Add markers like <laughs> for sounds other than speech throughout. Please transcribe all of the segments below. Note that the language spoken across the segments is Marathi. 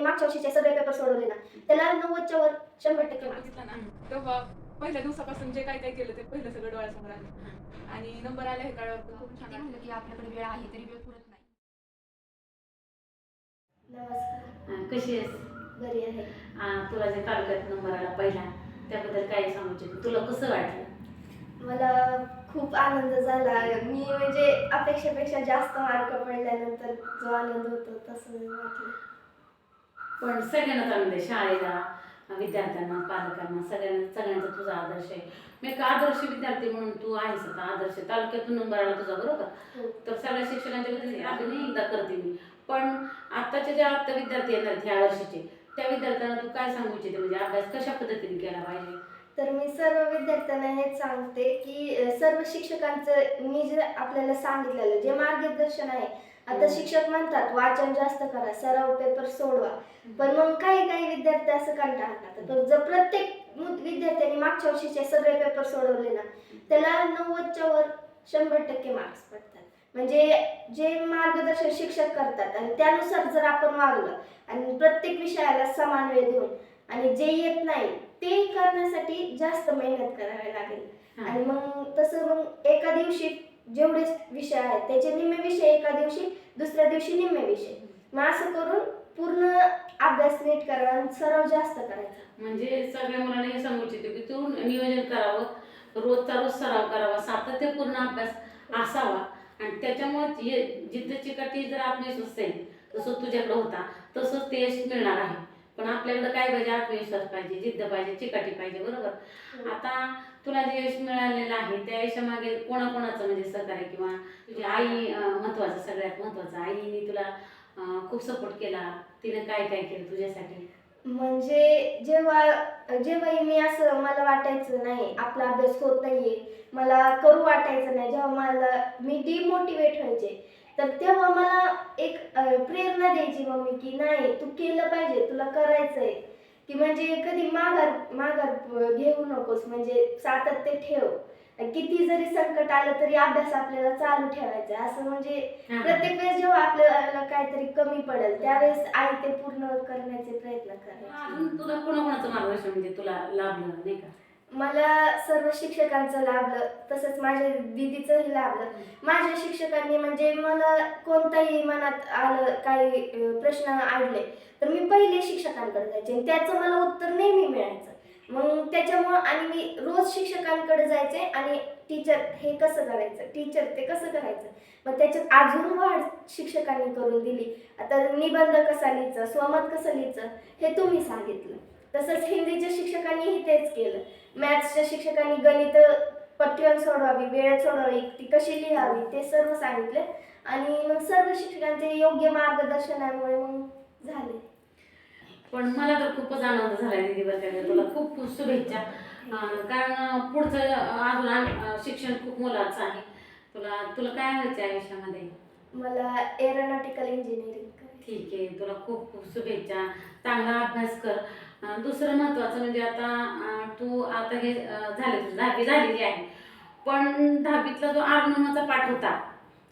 विद्यार्थ्यांनी मागच्या वर्षीचे सगळे पेपर सोडवले ना. त्याला नव्वदच्या वर शंभर टक्के. बघितलं ना. तेव्हा पहिल्या दिवसापासून जे काय काय केलं ते पहिलं सगळं डोळ्यासमोर आलं. आणि नंबर आला हे कळल्यावर पण खूप छान ते वाटलं. म्हणलं की आपल्याकडे वेळ आहे तरी वेळ पुरत नाही. नमस्कार. हा, कशी आहेस? बरी आहे. तुला जे तालुक्यात नंबर आला पहिला त्याबद्दल काय सांगू इच्छिते तुला कसं वाटलं? मला खूप आनंद झाला. मी म्हणजे अपेक्षेपेक्षा जास्त मार्क पडल्यानंतर जो आनंद होतो तसं वाटलं. पण सगळ्यांनाच आनंद आहे. शाळेला विद्यार्थ्यांना पालकांना सगळ्यांना सगळ्यांचा तुझा आदर्श आहे. मी एक आदर्श विद्यार्थी म्हणून तू आहेस आता आदर्श. तालुक्यातून नंबर आला तुझा बरोबर हो. तर सगळ्या शिक्षकांच्या वतीने अभिनय एकदा करते मी. पण आत्ताचे जे आता विद्यार्थी येतात ह्या वर्षीचे त्या विद्यार्थ्यांना तू काय सांगू इच्छिते? म्हणजे अभ्यास कशा पद्धतीने केला पाहिजे? तर मी सर्व विद्यार्थ्यांना हेच सांगते की सर्व शिक्षकांचं मी जे आपल्याला सांगितलेलं जे मार्गदर्शन आहे आता शिक्षक म्हणतात वाचन जास्त करा सराव पेपर सोडवा. पण मग काही काही विद्यार्थी असं कंटाळतात तर जर प्रत्येक विद्यार्थ्यांनी मागच्या वर्षीचे सगळे पेपर सोडवले ना त्याला नव्वदच्या वर शंभर टक्के मार्क्स पडतात. म्हणजे जे मार्गदर्शन शिक्षक करतात आणि त्यानुसार जर आपण वागलं आणि प्रत्येक विषयाला समान वेळ देऊन आणि जे येत नाही ते करण्यासाठी जास्त मेहनत करावी लागेल. आणि मग तसं मग एका दिवशी जेवढे विषय आहेत त्याचे निम्मे विषय एका दिवशी दुसऱ्या दिवशी निम्मे विषय. मग असं करून पूर्ण अभ्यास नीट करावा आणि सराव जास्त करायचा. म्हणजे सगळ्या मुलांना हे सांगू इच्छितो की तू नियोजन करावं रोजचा रोज सराव करावा सातत्यपूर्ण अभ्यास असावा. आणि त्याच्यामुळे ये जिद्द चिकाटी जर आपली असेल तसं तुझ्याकडे होता तसंच ते यश मिळणार आहे. पण आपल्याकडे काय पाहिजे? आत्मविश्वास पाहिजे जिद्द पाहिजे चिकाटी पाहिजे बरोबर? आता तुला जे यश मिळालेलं आहे त्या यशामागे कोणाकोणाचं म्हणजे सहकार्य किंवा तुझी आई महत्वाचं सगळ्यात महत्वाचं? आईने तुला खूप सपोर्ट केला. तिने काय काय केलं तुझ्यासाठी? म्हणजे जेव्हा जेव्हाही मी असं मला वाटायचं नाही आपला अभ्यास होत नाहीये मला करू वाटायचं नाही जेव्हा मला मी डिमोटिवेट व्हायचे. तर तेव्हा मला एक प्रेरणा द्यायची मम्मी की नाही तू केलं पाहिजे तुला करायचंय की म्हणजे कधी माघार माघार घेऊ नकोस म्हणजे सातत्य ठेव किती जरी संकट आलं तरी अभ्यास आपल्याला चालू ठेवायचा आहे. असं म्हणजे. प्रत्येक वेळेस जेव्हा आपल्याला काहीतरी कमी पडेल त्यावेळेस आई ते पूर्ण करण्याचे प्रयत्न करायचे तुला कोणाकोणाचं मार्गदर्शन म्हणजे तुला लाभलं नाही का मला सर्व शिक्षकांचं लाभलं तसंच माझ्या दिदीचंही लाभलं. माझ्या शिक्षकांनी म्हणजे मला कोणताही मनात आलं काही प्रश्न आडले तर मी पहिले शिक्षकांकडे जायचे. आणि त्याचं मला उत्तर नेहमी मिळायचं. मग त्याच्यामुळं आणि मी रोज शिक्षकांकडे जायचे आणि टीचर हे कसं करायचं टीचर ते कसं करायचं मग त्याच्यात अजून वाढ शिक्षकांनी करून दिली. आता निबंध कसा लिहायचा स्वमत कसं लिहायचं हे तुम्ही सांगितलं. तसंच हिंदीच्या शिक्षकांनीही तेच केलं. मॅथ्सच्या शिक्षकांनी गणित पट्टीवर सोडवावी वेळेत सोडवावी ती कशी लिहावी ते सर्व सांगितले. आणि मग सर्व शिक्षकांचे योग्य मार्गदर्शनामुळे मग झाले. पण मला तर खूपच आनंद झाला दिदी बरं तुला खूप खूप शुभेच्छा. कारण पुढचं अजून शिक्षण खूप मुलाचं आहे. तुला तुला काय व्हायचं आयुष्यामध्ये? मला एरोनॉटिकल इंजिनिअरिंग ठीक आहे तुला खूप खूप शुभेच्छा. चांगला अभ्यास कर. दुसरं महत्त्वाचं म्हणजे आता तू आता हे झाले तुझी दहावी झालेली आहे. पण दहावीतला जो आर्णवाचा पाठ होता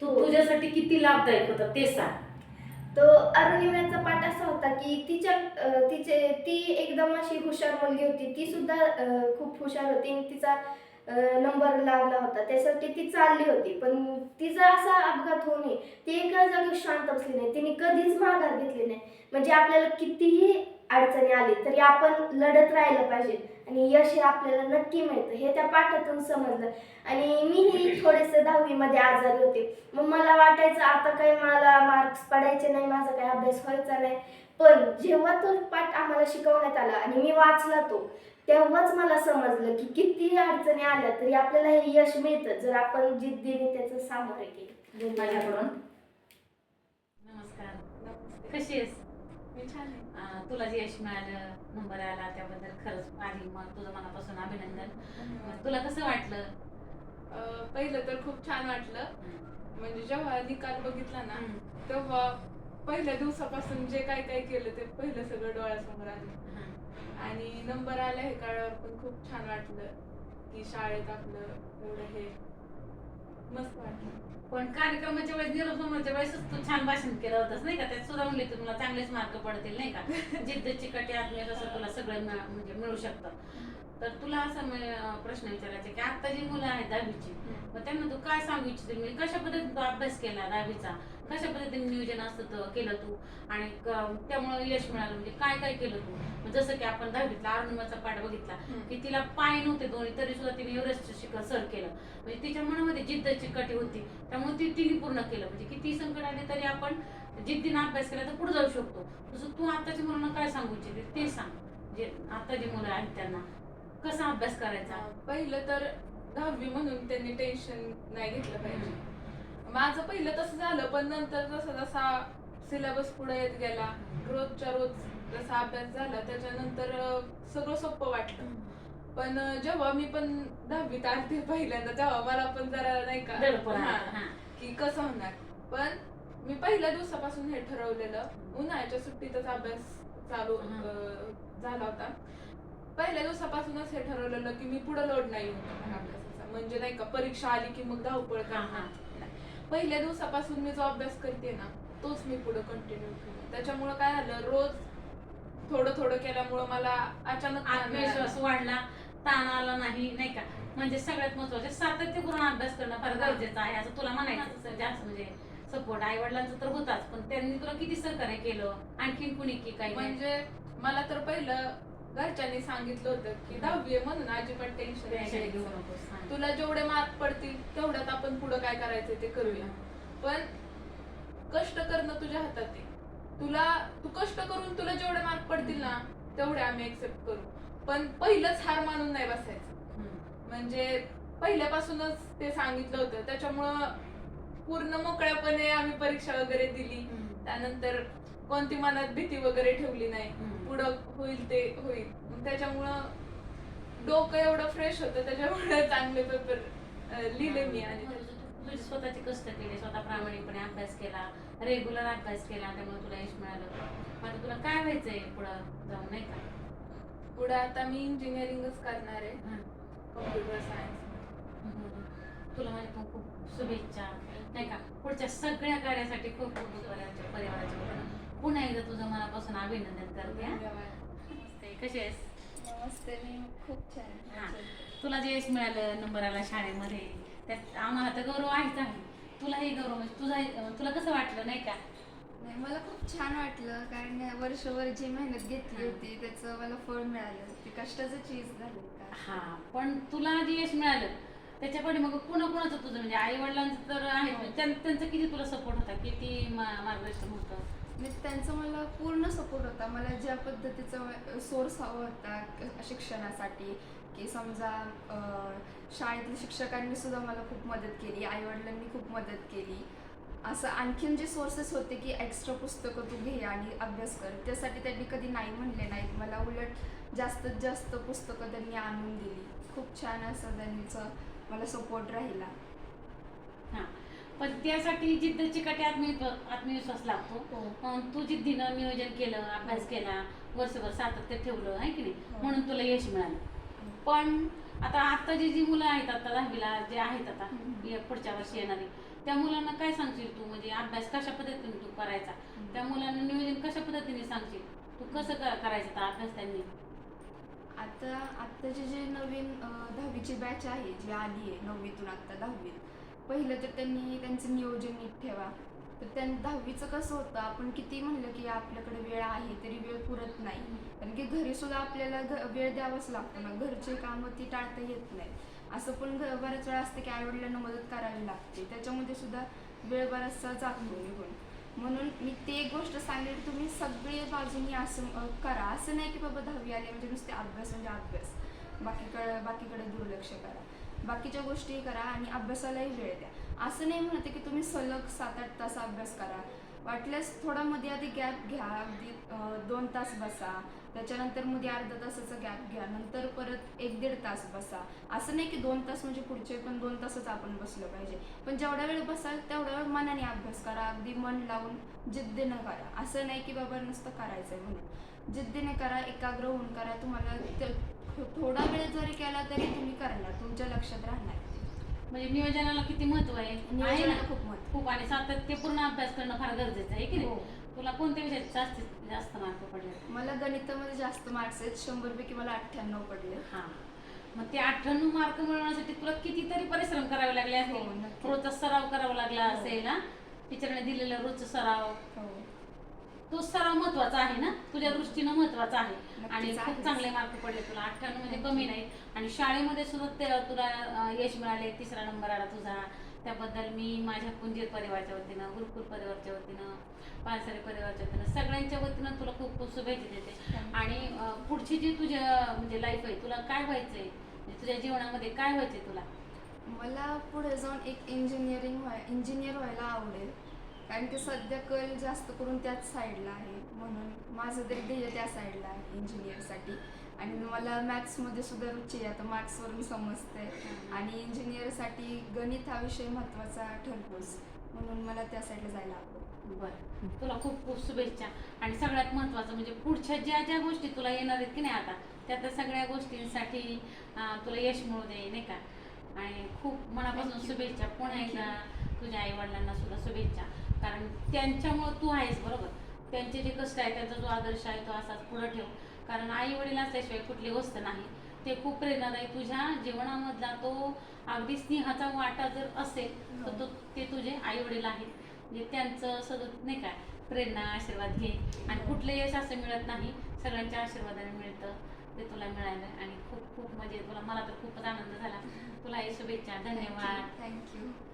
तो हो. तुझ्यासाठी किती लाभदायक होता ते सांग. तो अरुणिमाचा पाठ असा होता की तिच्या तिचे ती एकदम अशी हुशार मुलगी होती. ती सुद्धा खूप हुशार होती आणि तिचा नंबर लागला होता. त्यासाठी ती चालली होती. पण तिचा असा अपघात होऊ नये. ती एका जागी शांत बसली नाही. तिने कधीच माघार घेतली नाही. म्हणजे आपल्याला कितीही अडचणी आली तरी आपण लढत राहिलं पाहिजे. आणि यश हे आपल्याला नक्की मिळतं. हे त्या पाठातून समजलं. आणि मीही थोडेसे दहावीमध्ये आजारी होते. मग मला वाटायचं आता काही मला मार्क्स पडायचे नाही माझा काही अभ्यास व्हायचा नाही. पण जेव्हा तो पाठ आम्हाला शिकवण्यात आला आणि मी वाचला तो तेव्हाच मला समजलं की किती अडचणी आल्या तरी आपल्याला हे यश मिळतं जर आपण जिद्दीने त्याचं सामोरे केलं. माझ्याकडून. नमस्कार. कशी आहेस? तुला जे यश मिळालं नंबर आला त्याबद्दल खरंच आधी मग तुझं मनापासून अभिनंदन. तुला कसं वाटलं? पहिलं तर खूप छान वाटलं. म्हणजे जेव्हा निकाल बघितला ना तेव्हा पहिल्या दिवसापासून जे काय काय केलं ते पहिलं सगळं डोळ्यासमोर आलं. आणि नंबर आला हे कळल्यावर पण खूप छान वाटलं की शाळेत आपलं एवढं हे मस्त वाटलं. पण कार्यक्रमाच्या वेळेस निरोप समोरच्या वेळेस तू छान भाषण केलं होतंस नाही का? त्यात सुद्धा म्हणले तुला चांगलेच मार्क पडतील नाही का? जिद्द चिकटी आत्मीय कसं तुला सगळं म्हणजे मिळू शकतं. तर तुला असं प्रश्न विचारायचा की आता जी मुलं आहेत दहावीची मग त्यांना तू काय सांगू इच्छिते? म्हणजे कशा पद्धतीने तू अभ्यास केला दहावीचा? कशा पद्धतीने नियोजन असतं केलं तू? आणि त्यामुळे यश मिळालं म्हणजे काय काय केलं तू? जसं की आपण दहावीतला अरुणिमाचा पाठ बघितला की तिला पाय नव्हते दोन्ही तरी सुद्धा तिने एव्हरेस्ट शिक सर केलं. म्हणजे तिच्या मनामध्ये जिद्द चिकटी होती. त्यामुळे ती तिने पूर्ण केलं. म्हणजे किती संकट आले तरी आपण जिद्दीने अभ्यास केला तर पुढे जाऊ शकतो. तसं तू आताच्या मुलांना काय सांगू इच्छिते? ते सांग. जे आता जी मुलं आहेत त्यांना. कसा अभ्यास करायचा? पहिलं तर दहावी म्हणून त्यांनी टेन्शन नाही घेतलं पाहिजे. माझं पहिलं तसं झालं पण नंतर जसा जसा सिलेबस पुढे येत गेला रोजच्या रोज जसा अभ्यास झाला त्याच्यानंतर सगळं सोपं वाटलं. पण जेव्हा मी पण दहावीत आलते पहिल्यांदा तेव्हा मला पण जरा नाही का. की कसं होणार? पण मी पहिल्या दिवसापासून हे ठरवलेलं उन्हाळ्याच्या सुट्टीतच अभ्यास चालू झाला होता. पहिल्या दिवसापासूनच हे ठरवलेलं की मी पुढे लोड नाही होणार अभ्यासाचा. म्हणजे नाही का परीक्षा आली की मग धावपळ करणार. हा. पहिल्या दिवसापासून मी जो अभ्यास करते ना तोच मी पुढे कंटिन्यू केला त्याच्यामुळं काय झालं रोज थोडं थोडं केल्यामुळं मला अचानक आत्मविश्वास वाढला ताण आला नाही नाही का? म्हणजे सगळ्यात महत्त्वाचे सातत्यपूर्ण अभ्यास करणं फार गरजेचं आहे असं तुला म्हणायचं जास्त म्हणजे सपोर्ट आई वडिलांचा तर होताच पण त्यांनी तुला किती सहकार्य केलं? आणखीन कुणी की काही? म्हणजे मला तर पहिलं घरच्यांनी सांगितलं होतं की दहावी आहे म्हणून अजिबात टेन्शन. तुला जेवढे मार्क पडतील तेवढ्यात आपण पुढे काय करायचं ते करूया. पण कष्ट करणं तुझ्या हातात आहे. तुला तू कष्ट करून तुला जेवढे मार्क पडतील ना तेवढे आम्ही एक्सेप्ट करू. पण पहिलंच हार मानून नाही बसायचं. म्हणजे पहिल्यापासूनच ते सांगितलं होतं. त्याच्यामुळं पूर्ण मोकळ्यापणे आम्ही परीक्षा वगैरे दिली. त्यानंतर कोणती मनात भीती वगैरे ठेवली नाही. पुढं होईल ते होईल. त्याच्यामुळं डोकं एवढं फ्रेश होतं त्याच्यामुळे <laughs> चांगले पेपर लिहिले मी आणि तुझी स्वतःचे कष्ट केले स्वतः प्रामाणिकपणे अभ्यास केला रेग्युलर अभ्यास केला त्यामुळे तुला यश मिळालं. आता तुला काय व्हायचंय पुढं जाऊन नाही का? पुढे आता मी इंजिनिअरिंगच करणार आहे. कम्प्युटर सायन्स तुला माझ्या पण खूप शुभेच्छा. नाही का? पुढच्या सगळ्या कार्यासाठी खूप खूप परिवाराच्या पुन्हा एकदा तुझं मनापासून अभिनंदन करते. नमस्ते, कशी आहेस? नमस्ते मी खूप हा. छान तुला जे यश मिळालं नंबर आला शाळेमध्ये त्यात आम्हाला तर गौरव आहेच आहे. तुलाही गौरव म्हणजे तुझा तुला कसं वाटलं नाही का? नाही मला खूप छान वाटलं कारण वर्षभर जी मेहनत घेतली. होती त्याचं मला फळ मिळालं. ते कष्टाचं चीज झालं हा पण तुला जे यश मिळालं त्याच्या पाठी मग कुणा कुणाचं तुझं म्हणजे आई वडिलांचं तर आहे हो. त्यां- त्यांचं किती तुला सपोर्ट होता? किती मार्गदर्शन होतं? म्हणजे त्यांचा मला पूर्ण सपोर्ट होता. मला ज्या पद्धतीचा सोर्स हवा होता शिक्षणासाठी की समजा शाळेतील शिक्षकांनी सुद्धा मला खूप मदत केली आईवडिलांनी खूप मदत केली. असं आणखीन जे सोर्सेस होते की एक्स्ट्रा पुस्तकं तू घे आणि अभ्यास कर त्यासाठी त्यांनी कधी नाही म्हणले नाहीत. मला उलट जास्तीत जास्त पुस्तकं त्यांनी आणून दिली. खूप छान असं त्यांचं मला सपोर्ट राहिला. त्यासाठी जिद्द चिकाटी आत्मविश्वास आत्मविश्वास लागतो. हो. तू जिद्दीनं नियोजन केलं अभ्यास केला वर्षभर सातत्य ठेवलं आहे की नाही? हो. म्हणून तुला यश मिळालं. पण आता आता जी जी मुलं आहेत आता दहावीला जे आहेत आता. या पुढच्या वर्षी येणारी त्या मुलांना काय सांगशील तू? म्हणजे अभ्यास कशा पद्धतीने तू करायचा? त्या मुलांना नियोजन कशा पद्धतीने सांगशील? तू कसं करायचं आता अभ्यास त्यांनी? आता आत्ताचे जे नवीन दहावीची बॅच आहे जी आली आहे नववीतून आत्ता दहावीत पहिलं तर त्यांनी त्यांचं नियोजन नीट ठेवा. तर त्यां दहावीचं कसं होतं आपण किती म्हणलं की आपल्याकडे वेळ आहे तरी वेळ पुरत नाही. कारण की घरी सुद्धा आपल्याला घ वेळ द्यावाच लागतो ना. घरचे कामं ती टाळता येत नाही. असं पण घ बऱ्याच वेळा असतं की आईवडिलांना मदत करावी लागते. त्याच्यामध्ये सुद्धा वेळ बराचसा जातो निघून. म्हणून मी ते एक गोष्ट सांगेल तुम्ही सगळे बाजूनी असं करा. असं नाही की बाबा दहावी आले म्हणजे नुसते अभ्यास म्हणजे अभ्यास. बाकीकडे बाकीकडे दुर्लक्ष करा. बाकीच्या गोष्टी करा आणि अभ्यासालाही वेळ द्या. असं नाही म्हणते की तुम्ही सलग सात आठ तास अभ्यास करा. वाटल्यास थोडा मध्ये आधी गॅप घ्या. अगदी दोन तास बसा. त्याच्यानंतरमध्ये अर्धा तासाचा गॅप घ्या. नंतर परत एक दीड तास बसा. असं नाही की दोन तास म्हणजे पुढचे पण दोन तासच आपण बसलं पाहिजे. पण जेवढा वेळ बसाल तेवढा वेळ मनाने अभ्यास करा. अगदी मन लावून जिद्दीनं करा. असं नाही की बाबा नुसतं करायचंय म्हणून. जिद्दीने करा एकाग्र होऊन करा. तुम्हाला थोडा वेळ जरी केला तरी तुम्ही करणार तुमच्या लक्षात राहणार. म्हणजे नियोजनाला किती महत्त्व आहे? नियोजनाला खूप महत्त्व. खूप आणि सातत्यपूर्ण अभ्यास करणं फार गरजेचं आहे की हो. नाही तुला कोणत्या विषयात जास्तीत जास्त मार्क पडले? मला गणितामध्ये जास्त मार्क्स आहेत. शंभर पैकी मला अठ्ठ्याण्णव पडले. हा. मग ते अठ्ठ्याण्णव मार्क मिळवण्यासाठी तुला कितीतरी परिश्रम करावे लागले हो, असतील. नक्की. रोजचा सराव करावा लागला हो. असेल ना टीचरने दिलेला रोजचा हो. सराव महत्त्वाचा आहे ना? तुझ्या दृष्टीनं महत्त्वाचा आहे. नक्कीच आणि खूप आहेच. चांगले मार्क पडले तुला. अठ्ठ्याण्णव म्हणजे कमी नाही. आणि शाळेमध्ये सुद्धा ते तुला अं, यश मिळाले. तिसरा नंबर आला तुझा. त्याबद्दल मी माझ्या कुंजीर परिवारच्या वतीनं गुरुकुल परिवारच्या वतीनं पानसरे परिवारच्या वतीनं सगळ्यांच्या वतीनं तुला खूप खूप शुभेच्छा देते. आणि अं, पुढची जी तुझ्या म्हणजे लाईफ आहे तुला काय व्हायचंय? म्हणजे तुझ्या जीवनामध्ये काय व्हायचंय तुला? मला पुढे जाऊन एक इंजिनिअरिंग व्हाय इंजिनियर व्हायला आवडेल. कारण की सध्या कल जास्त करून त्याच साईडला आहे. म्हणून माझं तरी ध्येय त्या साईडला आहे इंजिनियरसाठी आणि मला मॅथ्समध्ये सुद्धा रुची आहे आता मार्क्सवरून समजते आणि इंजिनियरसाठी गणित हा विषय महत्त्वाचा ठरतोच. म्हणून मला त्या साईडला जायला आवडेल बरं. तुला खूप खूप शुभेच्छा. आणि सगळ्यात महत्त्वाचं म्हणजे पुढच्या ज्या ज्या गोष्टी तुला येणार आहेत की नाही आता त्या त्या सगळ्या गोष्टींसाठी तुला यश मिळू दे नाही का? आणि खूप मनापासून. शुभेच्छा. पुन्हा. एकदा तुझ्या आई वडिलांना सुद्धा शुभेच्छा. कारण त्यांच्यामुळं तू आहेस बरोबर? त्यांचे जे कष्ट आहे त्यांचा जो आदर्श आहे तो असाच पुढे ठेव. कारण आई वडील असल्याशिवाय कुठली गोष्ट नाही. ते खूप प्रेरणादायी. तुझ्या जीवनामधला तो अगदी स्नेहाचा वाटा जर असेल तर तो ते तुझे आई वडील आहेत. म्हणजे त्यांचं सतत नाही काय प्रेरणा आशीर्वाद घे. आणि कुठलं यश असं मिळत नाही. सगळ्यांच्या आशीर्वादाने मिळतं. ते तुला मिळालं. आणि खूप खूप म्हणजे तुला मला तर खूपच आनंद झाला. तुला हे शुभेच्छा. धन्यवाद. थँक्यू.